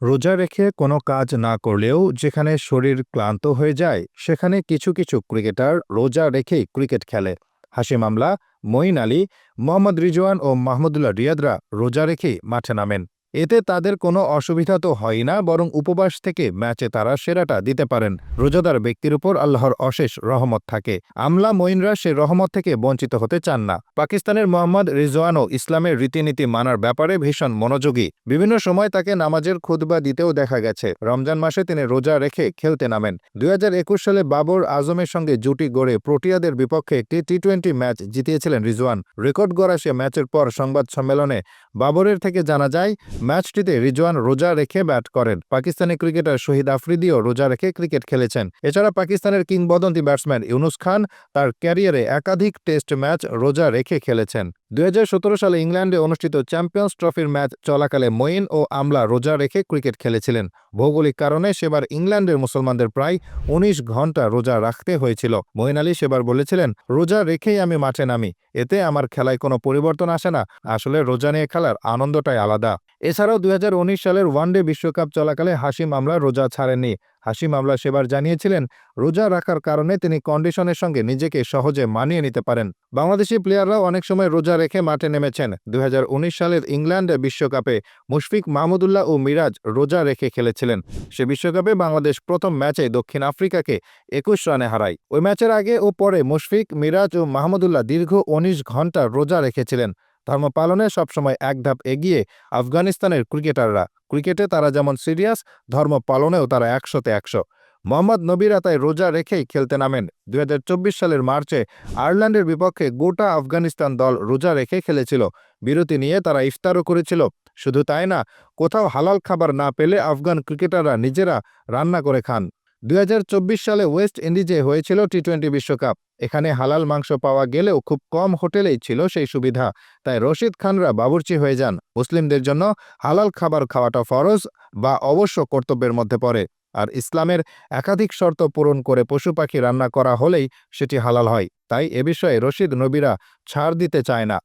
রোজা রেখে কোনো কাজ না করলেও যেখানে শরীর ক্লান্ত হয়ে যায়, সেখানে কিছু কিছু ক্রিকেটার রোজা রেখেই ক্রিকেট খেলে। হাসি মামলা মঈন আলী, মোহাম্মদ রিজওয়ান ও মাহমুদুল্লাহ রিয়াদরা রোজা রেখেই মাঠে নামেন। এতে তাদের কোনো অসুবিধা তো হয় না, বরং উপবাস থেকে ম্যাচে তারা সেরাটা দিতে পারেন। রোজাদার ব্যক্তির উপর আল্লাহর অশেষ রহমত থাকে। আমলা মঈনরা সে রহমত থেকে বঞ্চিত হতে চান না। পাকিস্তানের মোহাম্মদ রিজওয়ানও ইসলামের রীতিনীতি মানার ব্যাপারে ভীষণ মনোযোগী। বিভিন্ন সময় তাকে নামাজের খুতবা দিতেও দেখা গেছে। রমজান মাসে তিনি রোজা রেখে খেলতে নামেন। দুই হাজার একুশ সালে বাবর আজমের সঙ্গে জুটি গড়ে প্রোটিয়াদের বিপক্ষে একটি টি টোয়েন্টি ম্যাচ জিতিয়েছিলেন রিজওয়ান। রেকর্ড গড়া সে ম্যাচের পর সংবাদ সম্মেলনে বাবরের থেকে জানা যায় ম্যাচটিতে রিজওয়ান রোজা রেখে ব্যাট করেন। পাকিস্তানি ক্রিকেটার শহীদ আফ্রিদিও রোজা রেখে ক্রিকেট খেলেছেন। এছাড়া পাকিস্তানের কিংবদন্তি ব্যাটসম্যান ইউনুস খান তার ক্যারিয়ারে একাধিক টেস্ট ম্যাচ রোজা রেখে খেলেছেন। দুই হাজার সতেরো সালে ইংল্যান্ডে অনুষ্ঠিত চ্যাম্পিয়ন্স ট্রফির ম্যাচ চলাকালে মঈন ও আমলা রোজা রেখে ক্রিকেট খেলেছিলেন। ভৌগোলিক কারণে সেবার ইংল্যান্ডের মুসলমানদের প্রায় ১৯ ঘণ্টা রোজা রাখতে হয়েছিল। মঈন আলী সেবার বলেছিলেন, রোজা রেখেই আমি মাঠে নামি। এতে আমার খেলায় কোনো পরিবর্তন আসে না। আসলে রোজা নিয়ে খেলার আনন্দটাই আলাদা। এছাড়াও দুই হাজার উনিশ সালের ওয়ানডে বিশ্বকাপ চলাকালে হাসিম আমরা রোজা ছাড়েননি হাসিম আমলা সেবার জানিয়েছিলেন, রোজা রাখার কারণে তিনি কন্ডিশনের সঙ্গে নিজেকে সহজে মানিয়ে নিতে পারেন। বাংলাদেশি প্লেয়াররাও অনেক সময় রোজা রেখে মাঠে নেমেছেন। দুই হাজার উনিশ সালের ইংল্যান্ড বিশ্বকাপে মুশফিক মাহমুদুল্লাহ ও মিরাজ রোজা রেখে খেলেছিলেন। সে বিশ্বকাপে বাংলাদেশ প্রথম ম্যাচে দক্ষিণ আফ্রিকাকে একুশ রানে হারায়। ওই ম্যাচের আগে ও পরে মুশফিক, মিরাজ ও মাহমুদুল্লাহ দীর্ঘ উনিশ ঘণ্টা রোজা রেখেছিলেন। ধর্ম পালনে সবসময় এক ধাপ এগিয়ে আফগানিস্তানের ক্রিকেটাররা। ক্রিকেটে তারা যেমন সিরিয়াস, ধর্ম পালনেও তারা একশোতে একশো। মোহাম্মদ নবীরা তাই রোজা রেখেই খেলতে নামেন। দু হাজার চব্বিশ সালের মার্চে আয়ারল্যান্ডের বিপক্ষে গোটা আফগানিস্তান দল রোজা রেখে খেলেছিল। বিরতি নিয়ে তারা ইফতারও করেছিল। শুধু তাই না, কোথাও হালাল খাবার না পেলে আফগান ক্রিকেটাররা নিজেরা রান্না করে খান। দুই হাজার চব্বিশ সালে ওয়েস্ট ইন্ডিজে হয়েছিল টি টোয়েন্টি বিশ্বকাপ। এখানে হালাল মাংস পাওয়া গেলেও খুব কম হোটেলেই ছিল সেই সুবিধা। তাই রশিদ খানরা বাবুর্চি হয়ে যান। মুসলিমদের জন্য হালাল খাবার খাওয়াটা ফরজ বা অবশ্য কর্তব্যের মধ্যে পড়ে। আর ইসলামের একাধিক শর্ত পূরণ করে পশু পাখি রান্না করা হলেই সেটি হালাল হয়। তাই এ বিষয়ে রশিদ নবীরা ছাড় দিতে চায় না।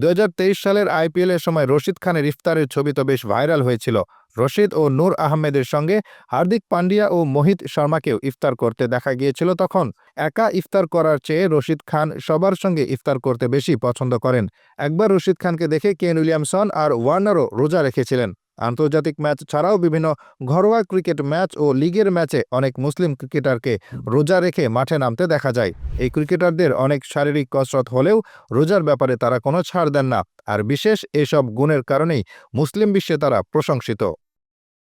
দু হাজার তেইশ সালের আইপিএলের সময় রশিদ খানের ইফতারের ছবি তো বেশ ভাইরাল হয়েছিল। রশিদ ও নূর আহমেদের সঙ্গে হার্দিক পান্ডিয়া ও মোহিত শর্মাকেও ইফতার করতে দেখা গিয়েছিল তখন। একা ইফতার করার চেয়ে রশিদ খান সবার সঙ্গে ইফতার করতে বেশি পছন্দ করেন। একবার রশিদ খানকে দেখে কেন উইলিয়ামসন আর ওয়ার্নারও রোজা রেখেছিলেন। আন্তর্জাতিক ম্যাচ ছাড়াও বিভিন্ন ঘরোয়া ক্রিকেট ম্যাচ ও লিগের ম্যাচে অনেক মুসলিম ক্রিকেটারকে রোজা রেখে মাঠে নামতে দেখা যায়। এই ক্রিকেটারদের অনেক শারীরিক কসরত হলেও রোজার ব্যাপারে তারা কোনো ছাড় দেন না। আর বিশেষ এসব গুণের কারণেই মুসলিম বিশ্বে তারা প্রশংসিত।